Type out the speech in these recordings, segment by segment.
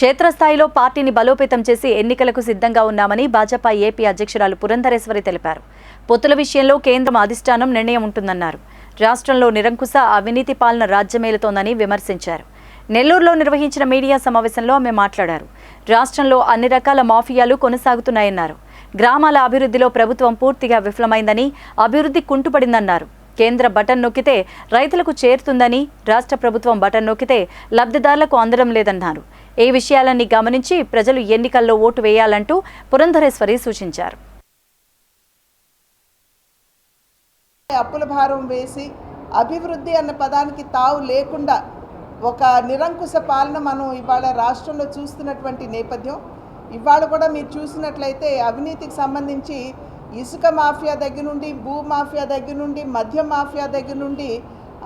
క్షేత్రస్థాయిలో పార్టీని బలోపేతం చేసి ఎన్నికలకు సిద్ధంగా ఉన్నామని భాజపా ఏపీ అధ్యక్షురాలు పురంధరేశ్వరి తెలిపారు. పొత్తుల విషయంలో కేంద్రం అధిష్టానం నిర్ణయం ఉంటుందన్నారు. రాష్ట్రంలో నిరంకుశ అవినీతి పాలన రాజ్యమేలుతోందని విమర్శించారు. నెల్లూరులో నిర్వహించిన మీడియా సమావేశంలో ఆమె మాట్లాడారు. రాష్ట్రంలో అన్ని రకాల మాఫియాలు కొనసాగుతున్నాయన్నారు. గ్రామాల అభివృద్ధిలో ప్రభుత్వం పూర్తిగా విఫలమైందని అభివృద్ధి కుంటుపడిందన్నారు. కేంద్ర బటన్ నొక్కితే రైతులకు చేరుతుందని రాష్ట్ర ప్రభుత్వం బటన్ నొక్కితే లబ్ధిదారులకు అందడం లేదన్నారు. ఈ విషయాలన్నీ గమనించి ప్రజలు ఎన్నికల్లో ఓటు వేయాలంటూ పురంధరేశ్వరి సూచించారు. అప్పుల భారం వేసి అభివృద్ధి అన్న పదానికి తావు లేకుండా ఒక నిరంకుశ పాలన మనం ఇవాళ రాష్ట్రంలో చూస్తున్నటువంటి నేపథ్యం. ఇవాళ కూడా మీరు చూసినట్లయితే అవినీతికి సంబంధించి ఇసుక మాఫియా దగ్గర నుండి భూ మాఫియా దగ్గర నుండి మద్యం మాఫియా దగ్గర నుండి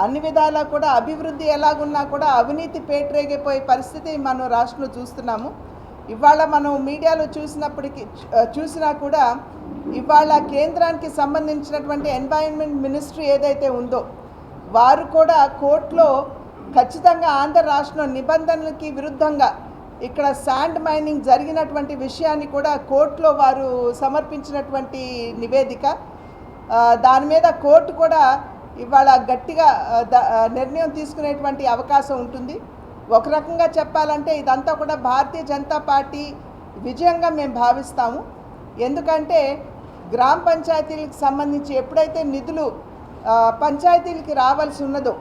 అన్ని విధాలా కూడా అభివృద్ధి ఎలాగున్నా కూడా అవినీతి పేటరేగిపోయే పరిస్థితి మనం రాష్ట్రంలో చూస్తున్నాము. ఇవాళ మనం మీడియాలో చూసినప్పటికీ చూసినా కూడా ఇవాళ కేంద్రానికి సంబంధించినటువంటి ఎన్వైరన్మెంట్ మినిస్ట్రీ ఏదైతే ఉందో వారు కూడా కోర్టులో ఖచ్చితంగా ఆంధ్ర రాష్ట్రం నిబంధనలకి విరుద్ధంగా ఇక్కడ శాండ్ మైనింగ్ జరిగినటువంటి విషయాన్ని కూడా కోర్టులో వారు సమర్పించినటువంటి నివేదిక. దాని మీద కోర్టు కూడా ఇవాళ గట్టిగా నిర్ణయం తీసుకునేటువంటి అవకాశం ఉంటుంది. ఒక రకంగా చెప్పాలంటే ఇదంతా కూడా భారతీయ జనతా పార్టీ విజయంగా మేము భావిస్తాము. ఎందుకంటే గ్రామ పంచాయతీలకు సంబంధించి ఎప్పుడైతే నిధులు పంచాయతీలకి రావాల్సి ఉన్నదో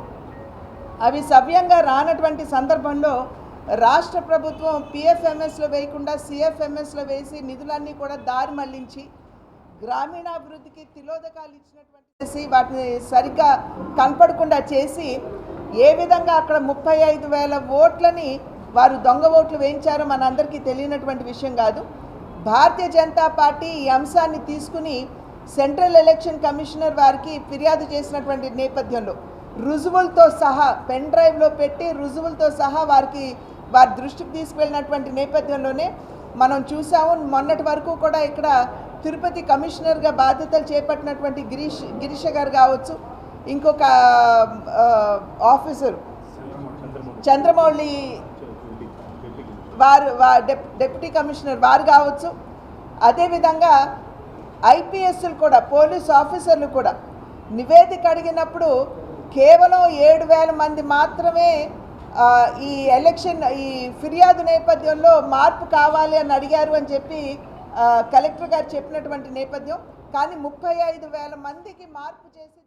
అవి సవ్యంగా రానటువంటి సందర్భంలో రాష్ట్ర ప్రభుత్వం పిఎఫ్ఎంఎస్లో వేయకుండా సిఎఫ్ఎంఎస్లో వేసి నిధులన్నీ కూడా దారి మళ్ళించి గ్రామీణాభివృద్ధికి తిలోదకాలు ఇచ్చినటువంటి చేసి వాటిని సరిగ్గా కనపడకుండా చేసి ఏ విధంగా అక్కడ ముప్పై ఐదు వేల ఓట్లని వారు దొంగ ఓట్లు వేయించారో మనందరికీ తెలియనటువంటి విషయం కాదు. భారతీయ జనతా పార్టీ ఈ అంశాన్ని తీసుకుని సెంట్రల్ ఎలక్షన్ కమిషనర్ వారికి ఫిర్యాదు చేసినటువంటి నేపథ్యంలో రుజువులతో సహా పెన్ డ్రైవ్లో పెట్టి రుజువులతో సహా వారికి వారి దృష్టికి తీసుకెళ్ళినటువంటి నేపథ్యంలోనే మనం చూసాము. మొన్నటి వరకు కూడా ఇక్కడ తిరుపతి కమిషనర్గా బాధ్యతలు చేపట్టినటువంటి గిరీష్ గిరీష గారు కావచ్చు ఇంకొక ఆఫీసర్ చంద్రమౌళి వారు వా డిప్యూటీ కమిషనర్ వారు కావచ్చు. అదేవిధంగా ఐపీఎస్లు కూడా పోలీస్ ఆఫీసర్లు కూడా నివేదిక అడిగినప్పుడు కేవలం ఏడు వేల మంది మాత్రమే ఈ ఎలక్షన్ ఈ ఫిర్యాదు నేపథ్యంలో మార్పు కావాలి అని అడిగారు అని చెప్పి కలెక్టర్ గారు చెప్పినటువంటి నేపథ్యం. కానీ ముప్పై ఐదు వేల మందికి మార్పు చేసి